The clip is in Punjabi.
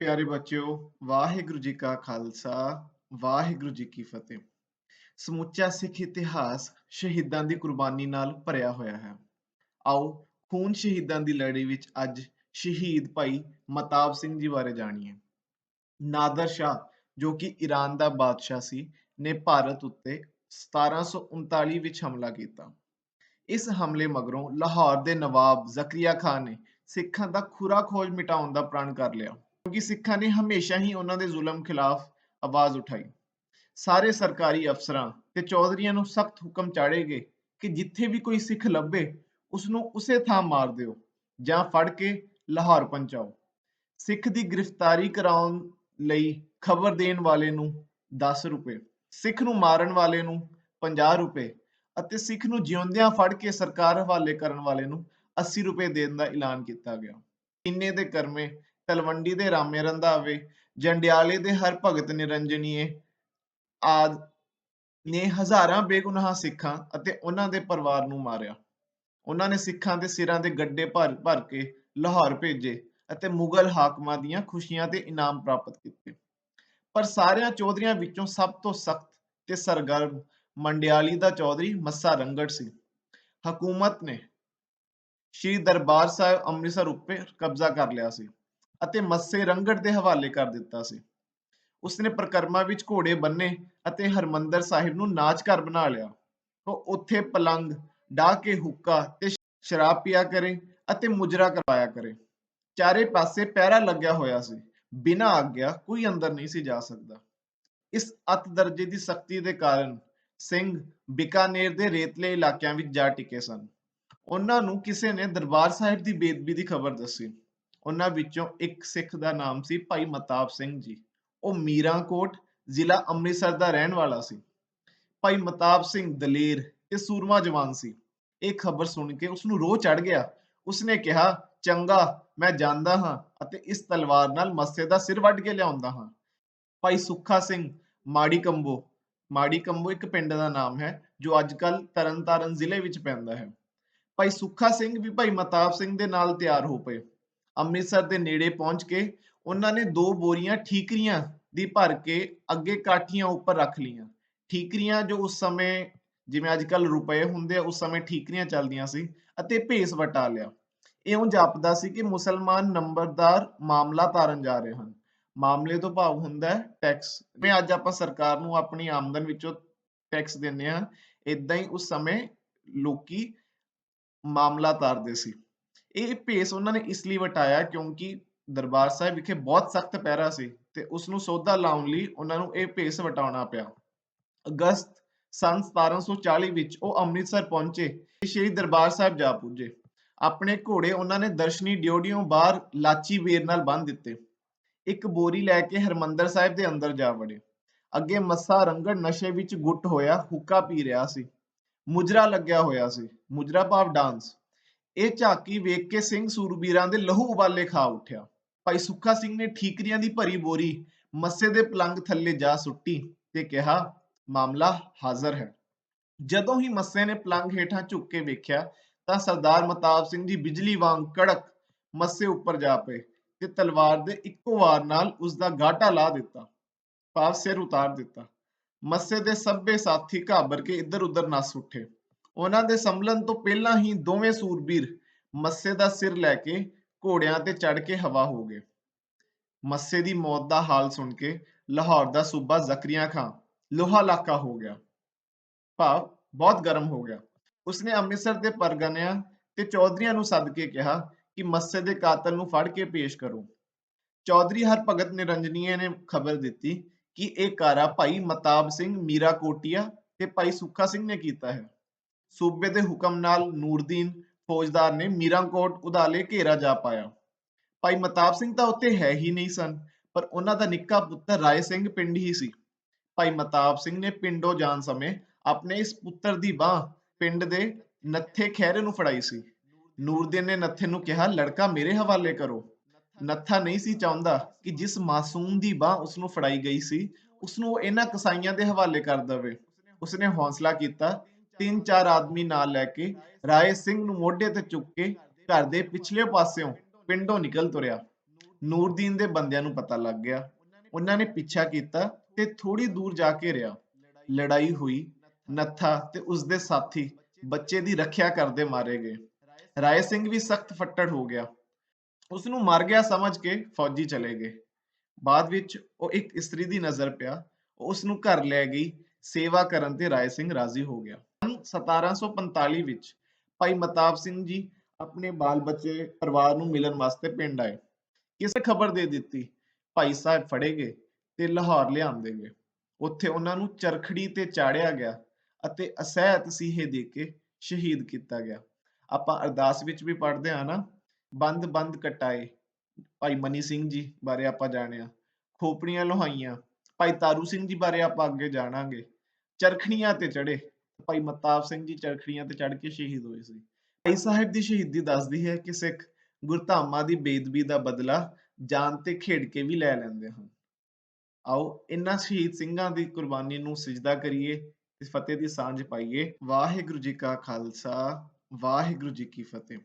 ਪਿਆਰੇ ਬੱਚਿਓ, ਵਾਹਿਗੁਰੂ ਜੀ ਕਾ ਖਾਲਸਾ, ਵਾਹਿਗੁਰੂ ਜੀ ਕੀ ਫਤਿਹ। ਸਮੁੱਚਾ ਸਿੱਖ ਇਤਿਹਾਸ ਸ਼ਹੀਦਾਂ ਦੀ ਕੁਰਬਾਨੀ ਨਾਲ ਭਰਿਆ ਹੋਇਆ ਹੈ। ਆਓ, ਖੂਨ ਸ਼ਹੀਦਾਂ ਦੀ ਲੜੀ ਵਿੱਚ ਅੱਜ ਸ਼ਹੀਦ ਭਾਈ ਮਤਾਬ ਸਿੰਘ ਜੀ ਬਾਰੇ ਜਾਣੀਏ। ਨਾਦਰ ਸ਼ਾਹ, ਜੋ ਕਿ ਈਰਾਨ ਦਾ ਬਾਦਸ਼ਾਹ ਸੀ, ਨੇ ਭਾਰਤ ਉੱਤੇ 1739 ਵਿੱਚ ਹਮਲਾ ਕੀਤਾ। ਇਸ ਹਮਲੇ ਮਗਰੋਂ ਲਾਹੌਰ ਦੇ ਨਵਾਬ ਜ਼ਕਰੀਆ ਖਾਨ ਨੇ ਸਿੱਖਾਂ ਦਾ ਖੁਰਾ ਖੋਜ ਮਿਟਾਉਣ ਦਾ ਪ੍ਰਣ ਕਰ ਲਿਆ। ਕਿਉਂਕਿ ਸਿੱਖਾਂ ਨੇ ਹਮੇਸ਼ਾ ਹੀ ਉਹਨਾਂ ਦੇ ਜ਼ੁਲਮ ਖਿਲਾਫ ਆਵਾਜ਼ ਉਠਾਈ। ਸਾਰੇ ਸਰਕਾਰੀ ਅਫਸਰਾਂ ਤੇ ਚੌਧਰੀਆਂ ਨੂੰ ਸਖਤ ਹੁਕਮ ਚਾੜੇ ਗਏ ਕਿ ਜਿੱਥੇ ਵੀ ਕੋਈ ਸਿੱਖ ਲੱਭੇ ਉਸ ਨੂੰ ਉਸੇ ਥਾਂ ਮਾਰ ਦਿਓ ਜਾਂ ਫੜ ਕੇ ਲਾਹੌਰ ਪਹੁੰਚਾਓ। ਸਿੱਖ ਦੀ ਗ੍ਰਿਫਤਾਰੀ ਕਰਾਉਣ ਲਈ ਖਬਰ ਦੇਣ ਵਾਲੇ ਨੂੰ 10 ਰੁਪਏ, ਸਿੱਖ ਨੂੰ ਮਾਰਨ ਵਾਲੇ ਨੂੰ 50 ਰੁਪਏ ਅਤੇ ਸਿੱਖ ਨੂੰ ਜਿਉਂਦਿਆਂ ਫੜ ਕੇ ਸਰਕਾਰ ਹਵਾਲੇ ਕਰਨ ਵਾਲੇ ਨੂੰ 80 ਰੁਪਏ ਦੇਣ ਦਾ ਐਲਾਨ ਕੀਤਾ ਗਿਆ। ਇੰਨੇ ਦੇ ਕਰਮੇ ਤਲਵੰਡੀ ਦੇ ਰਾਮੇ ਰੰਧਾਵੇ, ਜੰਡਿਆਲੇ ਦੇ ਹਰ ਭਗਤ ਨਿਰੰਜਨੀਏ, ਆਦ ਨੇ ਹਜ਼ਾਰਾਂ ਬੇਗੁਨਾਹ ਸਿੱਖਾਂ ਅਤੇ ਉਹਨਾਂ ਦੇ ਪਰਿਵਾਰ ਨੂੰ ਮਾਰਿਆ। ਉਹਨਾਂ ਨੇ ਸਿੱਖਾਂ ਦੇ ਸਿਰਾਂ ਦੇ ਗੱਡੇ ਭਰ ਭਰ ਕੇ ਲਾਹੌਰ ਭੇਜੇ ਅਤੇ ਮੁਗਲ ਹਾਕਮਾਂ ਦੀਆਂ ਖੁਸ਼ੀਆਂ ਤੇ ਇਨਾਮ ਪ੍ਰਾਪਤ ਕੀਤੇ। ਪਰ ਸਾਰਿਆਂ ਚੌਧਰੀਆਂ ਵਿੱਚੋਂ ਸਭ ਤੋਂ ਸਖਤ ਤੇ ਸਰਗਰਮ ਮੰਡਿਆਲੀ ਦਾ ਚੌਧਰੀ ਮੱਸਾ ਰੰਗੜ ਸੀ। ਹਕੂਮਤ ਨੇ ਸ਼੍ਰੀ ਦਰਬਾਰ ਸਾਹਿਬ ਅੰਮ੍ਰਿਤਸਰ ਉੱਪਰ ਕਬਜ਼ਾ ਕਰ ਲਿਆ ਸੀ। ਅਤੇ ਮੱਸੇ ਰੰਗੜ ਦੇ ਹਵਾਲੇ ਕਰ ਦਿੱਤਾ ਸੀ। ਉਸਨੇ ਪ੍ਰਕਰਮਾਂ ਵਿੱਚ ਘੋੜੇ ਬੰਨੇ ਅਤੇ ਹਰਮੰਦਰ ਸਾਹਿਬ ਨੂੰ ਨਾਚ ਘਰ ਬਣਾ ਲਿਆ। ਉਹ ਉੱਥੇ ਪਲੰਗ ਢਾ ਕੇ ਹੁੱਕਾ ਤੇ ਸ਼ਰਾਬ ਪੀਆ ਕਰੇ ਅਤੇ ਮੁਜਰਾ ਕਰਵਾਇਆ ਕਰੇ। ਚਾਰੇ ਪਾਸੇ ਪਹਿਰਾ ਲੱਗਿਆ ਹੋਇਆ ਸੀ। ਬਿਨਾਂ ਆਗਿਆ ਕੋਈ ਅੰਦਰ ਨਹੀਂ ਸੀ ਜਾ ਸਕਦਾ। ਇਸ ਅਤ ਦਰਜੇ ਦੀ ਸਖਤੀ ਦੇ ਕਾਰਨ ਸਿੰਘ ਬਿਕਾਨੇਰ ਦੇ ਰੇਤਲੇ ਇਲਾਕਿਆਂ ਵਿੱਚ ਜਾ ਟਿਕੇ ਸਨ। ਉਹਨਾਂ ਨੂੰ ਕਿਸੇ ਨੇ ਦਰਬਾਰ ਸਾਹਿਬ ਦੀ ਬੇਦਬੀ ਦੀ ਖਬਰ ਦੱਸੀ। ਉਹਨਾਂ ਵਿੱਚੋਂ ਇੱਕ ਸਿੱਖ ਦਾ ਨਾਮ ਸੀ ਭਾਈ ਮਤਾਬ ਸਿੰਘ ਜੀ। ਉਹ ਮੀਰਾਂਕੋਟ ਜ਼ਿਲ੍ਹਾ ਅੰਮ੍ਰਿਤਸਰ ਦਾ ਰਹਿਣ ਵਾਲਾ ਸੀ। ਭਾਈ ਮਤਾਬ ਸਿੰਘ ਦਲੇਰ ਤੇ ਸੂਰਮਾ ਜਵਾਨ ਸੀ। ਇਹ ਖਬਰ ਸੁਣ ਕੇ ਉਸ ਨੂੰ ਰੋਹ ਚੜ ਗਿਆ। ਉਸਨੇ ਕਿਹਾ, ਚੰਗਾ, ਮੈਂ ਜਾਂਦਾ ਹਾਂ ਅਤੇ ਇਸ ਤਲਵਾਰ ਨਾਲ ਮੱਸੇ ਦਾ ਸਿਰ ਵੱਢ ਕੇ ਲਿਆਉਂਦਾ ਹਾਂ। ਭਾਈ ਸੁੱਖਾ ਸਿੰਘ ਮਾੜੀ ਕੰਬੋ ਮਾੜੀ ਕੰਬੋ ਇੱਕ ਪਿੰਡ ਦਾ ਨਾਮ ਹੈ, ਜੋ ਅੱਜਕੱਲ ਤਰਨਤਾਰਨ ਜ਼ਿਲ੍ਹੇ ਵਿੱਚ ਪੈਂਦਾ ਹੈ। ਭਾਈ ਸੁੱਖਾ ਸਿੰਘ ਵੀ ਭਾਈ ਮਤਾਬ ਸਿੰਘ ਦੇ ਨਾਲ ਤਿਆਰ ਹੋ ਪਏ। ਅੰਮ੍ਰਿਤਸਰ ਦੇ ਨੇੜੇ ਪਹੁੰਚ ਕੇ ਉਹਨਾਂ ਨੇ ਦੋ ਬੋਰੀਆਂ ਠੀਕਰੀਆਂ ਦੀ ਭਰ ਕੇ ਅੱਗੇ ਕਾਠੀਆਂ ਉੱਪਰ ਰੱਖ ਲਈਆਂ। ਠੀਕਰੀਆਂ ਜੋ ਉਸ ਸਮੇਂ ਜਿਵੇਂ ਅੱਜ ਕੱਲ ਰੁਪਏ ਹੁੰਦੇ ਆ, ਉਸ ਸਮੇਂ ਠੀਕਰੀਆਂ ਚੱਲਦੀਆਂ ਸੀ ਅਤੇ ਭੇਸ ਵਟਾ ਲਿਆ। ਇਉਂ ਜਾਪਦਾ ਸੀ ਕਿ ਮੁਸਲਮਾਨ ਨੰਬਰਦਾਰ ਮਾਮਲਾ ਤਾਰਨ ਜਾ ਰਹੇ ਹਨ। ਮਾਮਲੇ ਤੋਂ ਭਾਵ ਹੁੰਦਾ ਹੈ ਟੈਕਸ। ਮੈਂ ਅੱਜ ਆਪਾਂ ਸਰਕਾਰ ਨੂੰ ਆਪਣੀ ਆਮਦਨ ਵਿੱਚੋਂ ਟੈਕਸ ਦਿੰਦੇ ਆ ਇਦਾਂ ਹੀ ਉਸ ਸਮੇਂ ਲੋਕੀ ਮਾਮਲਾ ਤਾਰਦੇ ਸੀ। ਇਹ ਭੇਸ ਉਹਨਾਂ ਨੇ ਇਸ ਲਈ ਵਟਾਇਆ ਕਿਉਂਕਿ ਦਰਬਾਰ ਸਾਹਿਬ ਵਿਖੇ ਬਹੁਤ ਸਖਤ ਪਹਿਰਾ ਸੀ ਤੇ ਉਸ ਨੂੰ ਸੌਦਾ ਲਾਉਣ ਲਈ ਉਹਨਾਂ ਨੂੰ ਇਹ ਭੇਸ ਵਟਾਉਣਾ ਪਿਆ। ਅਗਸਤ ਸੰਨ 1740 ਵਿੱਚ ਉਹ ਅੰਮ੍ਰਿਤਸਰ ਪਹੁੰਚੇ ਤੇ ਸ਼੍ਰੀ ਦਰਬਾਰ ਸਾਹਿਬ ਜਾ ਪੁੱਜੇ। ਆਪਣੇ ਘੋੜੇ ਉਹਨਾਂ ਨੇ ਦਰਸ਼ਨੀ ਡਿਓਡੀਓਂ ਬਾਹਰ ਲਾਚੀ ਵੇਰ ਨਾਲ ਬੰਨ੍ਹ ਦਿੱਤੇ। ਇੱਕ ਬੋਰੀ ਲੈ ਕੇ ਹਰਮੰਦਰ ਸਾਹਿਬ ਦੇ ਅੰਦਰ ਜਾ ਵੜੇ। ਅੱਗੇ ਮੱਸਾ ਰੰਗੜ ਨਸ਼ੇ ਵਿੱਚ ਗੁੱਟ ਹੋਇਆ, ਹੁੱਕਾ ਪੀ ਰਿਹਾ ਸੀ। ਮੁਜਰਾ ਲੱਗਿਆ ਹੋਇਆ ਸੀ। ਮੁਜਰਾ ਭਾਵ ਡਾਂਸ। ਇਹ ਝਾਕੀ ਵੇਖ ਕੇ ਸਿੰਘ ਸੂਰਬੀਰਾਂ ਦੇ ਲਹੂ ਉਬਾਲੇ ਖਾ ਉੱਠਿਆ। ਭਾਈ ਸੁੱਖਾ ਸਿੰਘ ਨੇ ਠੀਕਰੀਆਂ ਦੀ ਭਰੀ ਬੋਰੀ ਮੱਸੇ ਦੇ ਪਲੰਗ ਥੱਲੇ ਜਾ ਸੁੱਟੀ ਤੇ ਕਿਹਾ, ਮਾਮਲਾ ਹਾਜ਼ਰ ਹੈ। ਜਦੋਂ ਹੀ ਮੱਸੇ ਨੇ ਪਲੰਗ ਹੇਠਾਂ ਝੁੱਕ ਕੇ ਵੇਖਿਆ, ਤਾਂ ਸਰਦਾਰ ਮਤਾਬ ਸਿੰਘ ਜੀ ਬਿਜਲੀ ਵਾਂਗ ਕੜਕ ਮੱਸੇ ਉੱਪਰ ਜਾ ਪਏ ਤੇ ਤਲਵਾਰ ਦੇ ਇੱਕੋ ਵਾਰ ਨਾਲ ਉਸ ਦਾ ਗਾਟਾ ਲਾ ਦਿੱਤਾ ਭਾਵ ਸਿਰ ਉਤਾਰ ਦਿੱਤਾ। ਮੱਸੇ ਦੇ ਸਭੇ ਸਾਥੀ ਘਾਬਰ ਕੇ ਇੱਧਰ ਉੱਧਰ ਨੱਸ ਉੱਠੇ। ਉਹਨਾਂ ਦੇ ਸੰਭਲਣ ਤੋਂ ਪਹਿਲਾਂ ਹੀ ਦੋਵੇਂ ਸੂਰਬੀਰ ਮੱਸੇ ਦਾ ਸਿਰ ਲੈ ਕੇ ਘੋੜਿਆਂ ਤੇ ਚੜ ਕੇ ਹਵਾ ਹੋ ਗਏ। ਮੱਸੇ ਦੀ ਮੌਤ ਦਾ ਹਾਲ ਸੁਣ ਕੇ ਲਾਹੌਰ ਦਾ ਸੂਬਾ ਜ਼ਕਰੀਆ ਖਾਂ ਲੋਹਾ ਲਾਕਾ ਹੋ ਗਿਆ। ਭਾਵ ਬਹੁਤ ਗਰਮ ਹੋ ਗਿਆ। ਉਸਨੇ ਅੰਮ੍ਰਿਤਸਰ ਦੇ ਪਰਗਨਿਆਂ ਤੇ ਚੌਧਰੀਆਂ ਨੂੰ ਸੱਦ ਕੇ ਕਿਹਾ ਕਿ ਮੱਸੇ ਦੇ ਕਾਤਲ ਨੂੰ ਫੜ ਕੇ ਪੇਸ਼ ਕਰੋ। ਚੌਧਰੀ ਹਰ ਭਗਤ ਨਿਰੰਜਨੀਏ ਨੇ ਖਬਰ ਦਿੱਤੀ ਕਿ ਇਹ ਕਾਰਾ ਭਾਈ ਮਤਾਬ ਸਿੰਘ ਮੀਰਾ ਕੋਟੀਆ ਤੇ ਭਾਈ ਸੁੱਖਾ ਸਿੰਘ ਨੇ ਕੀਤਾ ਹੈ। ਸੂਬੇ ਦੇ ਹੁਕਮ ਨਾਲ ਨੂਰਦੀਨ ਫੌਜਦਾਰ ਨੇ ਮੀਰਾਂਕੋਟ ਉਦਾਲੇ ਘੇਰਾ ਜਾ ਪਾਇਆ। ਭਾਈ ਮਤਾਬ ਸਿੰਘ ਤਾਂ ਉੱਥੇ ਹੈ ਹੀ ਨਹੀਂ ਸਨ, ਪਰ ਉਹਨਾਂ ਦਾ ਨਿੱਕਾ ਪੁੱਤਰ ਰਾਏ ਸਿੰਘ ਪਿੰਡ ਹੀ ਸੀ। ਭਾਈ ਮਤਾਬ ਸਿੰਘ ਨੇ ਪਿੰਡੋਂ ਜਾਣ ਸਮੇਂ ਆਪਣੇ ਇਸ ਪੁੱਤਰ ਦੀ ਬਾਹ ਪਿੰਡ ਦੇ ਨੱਥੇ ਖਹਿਰੇ ਨੂੰ ਫੜਾਈ ਸੀ। ਨੂਰਦੀਨ ਨੇ ਨੱਥੇ ਨੂੰ ਕਿਹਾ, ਲੜਕਾ, ਮੇਰੇ ਹਵਾਲੇ ਕਰੋ। ਨੱਥਾ ਨਹੀਂ ਸੀ ਚਾਹੁੰਦਾ ਕਿ ਜਿਸ ਮਾਸੂਮ ਦੀ ਬਾਹ ਉਸ ਨੂੰ ਫੜਾਈ ਗਈ ਸੀ ਉਸ ਨੂੰ ਉਹ ਇਹਨਾਂ ਕਸਾਈਆਂ ਦੇ ਹਵਾਲੇ ਕਰ ਦੇਵੇ। ਉਸਨੇ ਹੌਸਲਾ ਕੀਤਾ ਤਿੰਨ ਚਾਰ ਆਦਮੀ ਨਾਲ ਲੈ ਕੇ ਰਾਏ ਸਿੰਘ ਨੂੰ ਮੋਢੇ ਤੇ ਚੁੱਕ ਕੇ ਘਰ ਦੇ ਪਿਛਲੇ ਪਾਸਿਓਂ ਪਿੰਡੋਂ ਨਿਕਲ ਤੁਰਿਆ। ਨੂਰਦੀਨ ਦੇ ਬੰਦਿਆਂ ਨੂੰ ਪਤਾ ਲੱਗ ਗਿਆ। ਉਹਨਾਂ ਨੇ ਪਿੱਛਾ ਕੀਤਾ ਤੇ ਥੋੜੀ ਦੂਰ ਜਾ ਕੇ ਰਿਹਾ। ਲੜਾਈ ਹੋਈ, ਨੱਥਾ ਤੇ ਉਸਦੇ ਸਾਥੀ ਬੱਚੇ ਦੀ ਰੱਖਿਆ ਕਰਦੇ ਮਾਰੇ ਗਏ। ਰਾਏ ਸਿੰਘ ਵੀ ਸਖਤ ਫੱਟੜ ਹੋ ਗਿਆ। ਉਸ ਨੂੰ ਮਰ ਗਿਆ ਸਮਝ ਕੇ ਫੌਜੀ ਚਲੇ ਗਏ। ਬਾਅਦ ਵਿੱਚ ਉਹ ਇੱਕ ਇਸਤਰੀ ਦੀ ਨਜ਼ਰ ਪਿਆ। ਉਹ ਉਸ ਨੂੰ ਘਰ ਲੈ ਗਈ। ਸੇਵਾ ਕਰਨ ਤੇ ਰਾਏ ਸਿੰਘ ਰਾਜ਼ੀ ਹੋ ਗਿਆ। 1745 ਵਿੱਚ ਭਾਈ ਮਤਾਬ ਸਿੰਘ ਜੀ ਆਪਣੇ ਬਾਲ ਬੱਚੇ ਪਰਿਵਾਰ ਨੂੰ ਮਿਲਣ ਵਾਸਤੇ ਪਿੰਡ ਆਏ। ਕਿਸੇ ਖਬਰ ਦੇ ਦਿੱਤੀ, ਭਾਈ ਸਾਹਿਬ ਫੜੇ ਗਏ ਤੇ ਲਾਹੌਰ ਲਿਆਂਦੇ ਗਏ। ਉੱਥੇ ਉਹਨਾਂ ਨੂੰ ਚਰਖੜੀ ਤੇ ਚਾੜਿਆ ਗਿਆ ਅਤੇ ਅਸਹਿਤ ਸੀਹੇ ਦੇ ਕੇ ਸ਼ਹੀਦ ਕੀਤਾ ਗਿਆ। ਆਪਾਂ ਅਰਦਾਸ ਵਿੱਚ ਵੀ ਪੜ੍ਹਦੇ ਆ ਨਾ, ਬੰਦ ਬੰਦ ਕਟਾਏ, ਭਾਈ ਮਨੀ ਸਿੰਘ ਜੀ ਬਾਰੇ ਆਪਾਂ ਜਾਣਿਆ ਖੋਪੜੀਆਂ ਲੋਹਾਈਆਂ, ਭਾਈ ਤਾਰੂ ਸਿੰਘ ਜੀ ਬਾਰੇ ਆਪਾਂ ਅੱਗੇ ਜਾਣਾਂਗੇ ਚਰਖਣੀਆਂ ਤੇ ਚੜੇ ਭਾਈ ਮਤਾਬ ਸਿੰਘ ਜੀ ਚਰਖੜੀਆਂ ਤੇ ਚੜ ਕੇ ਸ਼ਹੀਦ ਹੋਏ ਸੀ। ਭਾਈ ਸਾਹਿਬ ਦੀ ਸ਼ਹੀਦੀ ਦੱਸਦੀ ਹੈ ਕਿ ਸਿੱਖ ਗੁਰਧਾਮਾਂ ਦੀ ਬੇਦਬੀ ਦਾ ਬਦਲਾ ਜਾਨ ਤੇ ਖੇਡ ਕੇ ਵੀ ਲੈ ਲੈਂਦੇ ਹਨ। ਆਓ ਇਨ੍ਹਾਂ ਸ਼ਹੀਦ ਸਿੰਘਾਂ ਦੀ ਕੁਰਬਾਨੀ ਨੂੰ ਸਜਦਾ ਕਰੀਏ ਤੇ ਫਤਿਹ ਦੀ ਸਾਂਝ ਪਾਈਏ। ਵਾਹਿਗੁਰੂ ਜੀ ਕਾ ਖਾਲਸਾ, ਵਾਹਿਗੁਰੂ ਜੀ ਕੀ ਫਤਿਹ।